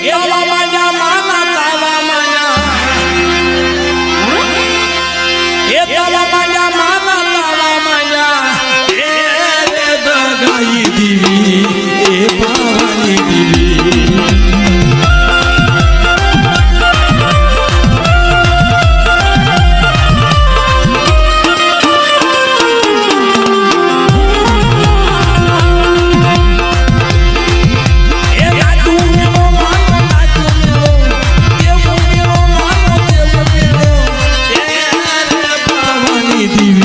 તાવા માજા માના તાવા માજા એ તાવા માજા માના તાવા માજા એ દગાઈ દીવી એ પાવાની દીવી TV.